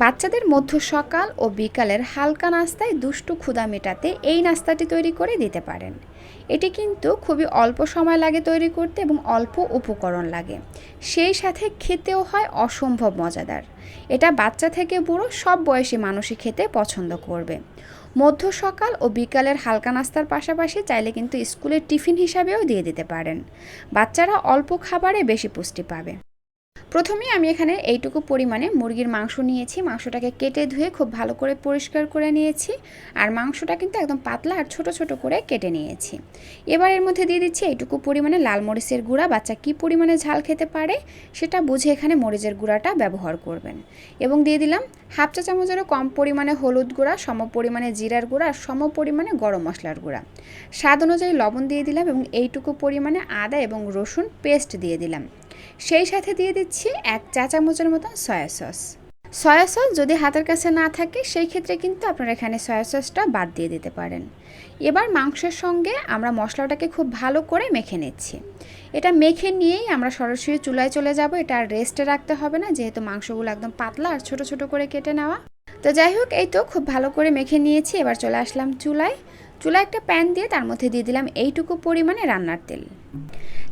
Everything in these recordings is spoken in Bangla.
বাচ্চাদের মধ্য সকাল ও বিকালের হালকা নাস্তায় দুষ্টু ক্ষুধা মেটাতে এই নাস্তাটি তৈরি করে দিতে পারেন। এটি কিন্তু খুবই অল্প সময় লাগে তৈরি করতে এবং অল্প উপকরণ লাগে। সেই সাথে খেতেও হয় অসম্ভব মজাদার। এটা বাচ্চা থেকে বুড়ো সব বয়সী মানুষই খেতে পছন্দ করবে। মধ্য সকাল ও বিকালের হালকা নাস্তার পাশাপাশি চাইলে কিন্তু স্কুলের টিফিন হিসাবেও দিয়ে দিতে পারেন। বাচ্চারা অল্প খাবারে বেশি পুষ্টি পাবে। প্রথমে আমি এখানে এইটুকু পরিমাণে মুরগির মাংস নিয়েছি। মাংসটাকে কেটে ধুয়ে খুব ভালো করে পরিষ্কার করে নিয়েছি আর মাংসটা কিন্তু একদম পাতলা আর ছোট ছোট করে কেটে নিয়েছি। এবার এর মধ্যে দিয়ে দিচ্ছি এইটুকু পরিমাণে লাল মরিচের গুঁড়া। বাচ্চা কী পরিমাণে ঝাল খেতে পারে সেটা বুঝে এখানে মরিচের গুঁড়াটা ব্যবহার করবেন। এবং দিয়ে দিলাম হাফ চা চামচেরও কম পরিমাণে হলুদ গুঁড়া, সম পরিমাণে জিরার গুঁড়া আর সম পরিমাণে গরম মশলার গুঁড়া। স্বাদ অনুযায়ী লবণ দিয়ে দিলাম এবং এইটুকু পরিমাণে আদা এবং রসুন পেস্ট দিয়ে দিলাম। সেই সাথে দিয়ে দিচ্ছি এক চা চামচের মতো সয়া সস। সয়া সস যদি হাতের কাছে না থাকে, সেই ক্ষেত্রে কিন্তু আপনারা এখানে সয়া সসটা বাদ দিয়ে দিতে পারেন। এবার মাংসের সঙ্গে আমরা মশলাটাকে খুব ভালো করে মেখে নিচ্ছি। এটা মেখে নিয়েই আমরা সরাসরি চুলায় চলে যাব। এটা আর রেস্টে রাখতে হবে না, যেহেতু মাংসগুলো একদম পাতলা আর ছোট ছোট করে কেটে নেওয়া। তো যাই হোক, এই তো খুব ভালো করে মেখে নিয়েছি। এবার চলে আসলাম চুলায়। চুলায় একটা প্যান দিয়ে তার মধ্যে দিয়ে দিলাম এইটুকু পরিমাণে রান্নার তেল।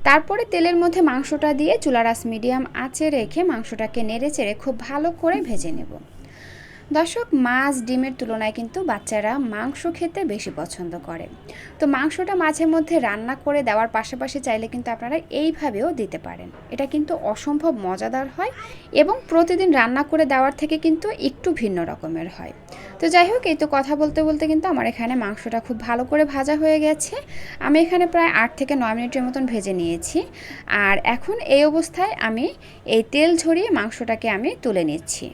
তারপরে তেলের মধ্যে মাংসটা দিয়ে চুলার আস মিডিয়াম আঁচে রেখে মাংসটাকে নেড়ে চেড়ে খুব ভালো করে ভেজে নেব। দর্শক, মাছ, ডিমের তুলনায় কিন্তু বাচ্চারা মাংস খেতে বেশি পছন্দ করে। তো মাংসটা মাঝে মধ্যে রান্না করে দেওয়ার পাশাপাশি চাইলে কিন্তু আপনারা এইভাবেও দিতে পারেন। এটা কিন্তু অসম্ভব মজাদার হয় এবং প্রতিদিন রান্না করে দেওয়ার থেকে কিন্তু একটু ভিন্ন রকমের হয়। তো যাই হোক, এই তো কথা বলতে বলতে কিন্তু আমার এখানে মাংসটা খুব ভালো করে ভাজা হয়ে গেছে। আমি এখানে প্রায় আট থেকে নয় মিনিটের মতন ভেজে নিয়েছি। আর এখন এই অবস্থায় আমি এই তেল ঝরিয়ে মাংসটাকে আমি তুলে নিচ্ছি।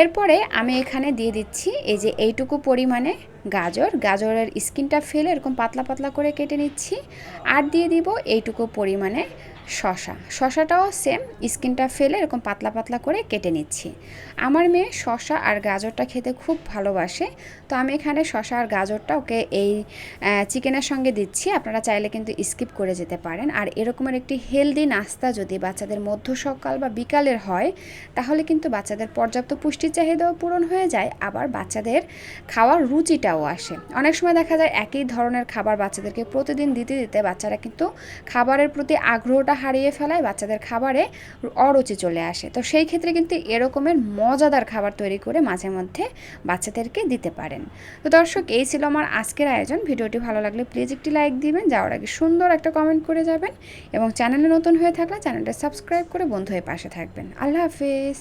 এরপরে আমি এখানে দিয়ে দিচ্ছি এই যে এইটুকু পরিমাণে গাজর। গাজরের স্কিনটা ফেলে এরকম পাতলা পাতলা করে কেটে নিচ্ছি। আর দিয়ে দিব এইটুকু পরিমাণে শশা। শশাটাও সেম স্কিনটা ফেলে এরকম পাতলা পাতলা করে কেটে নিচ্ছি। আমার মেয়ে শশা আর গাজরটা খেতে খুব ভালোবাসে, তো আমি এখানে শশা আর গাজরটা ওকে এই চিকেনের সঙ্গে দিচ্ছি। আপনারা চাইলে কিন্তু স্কিপ করে যেতে পারেন। আর এরকমের একটি হেলদি নাস্তা যদি বাচ্চাদের মধ্য সকাল বা বিকালের হয়, তাহলে কিন্তু বাচ্চাদের পর্যাপ্ত পুষ্টির চাহিদাও পূরণ হয়ে যায়। আবার বাচ্চাদের খাওয়ার রুচিটাও আসে। অনেক সময় দেখা যায় একই ধরনের খাবার বাচ্চাদেরকে প্রতিদিন দিতে দিতে বাচ্চারা কিন্তু খাবারের প্রতি আগ্রহটা হারিয়ে ফেলায় বাচ্চাদের খাবারে অরুচি চলে আসে। তো সেই ক্ষেত্রে কিন্তু এরকমের মজাদার খাবার তৈরি করে মাঝে মধ্যে বাচ্চাদেরকে দিতে পারেন। তো দর্শক, এই ছিল আমার আজকের আয়োজন। ভিডিওটি ভালো লাগলে প্লিজ একটি লাইক দিবেন, যাওয়ার আগে সুন্দর একটা কমেন্ট করে যাবেন এবং চ্যানেলে নতুন হয়ে থাকলে চ্যানেলটা সাবস্ক্রাইব করে বন্ধু হয়ে পাশে থাকবেন। আল্লাহ হাফেজ।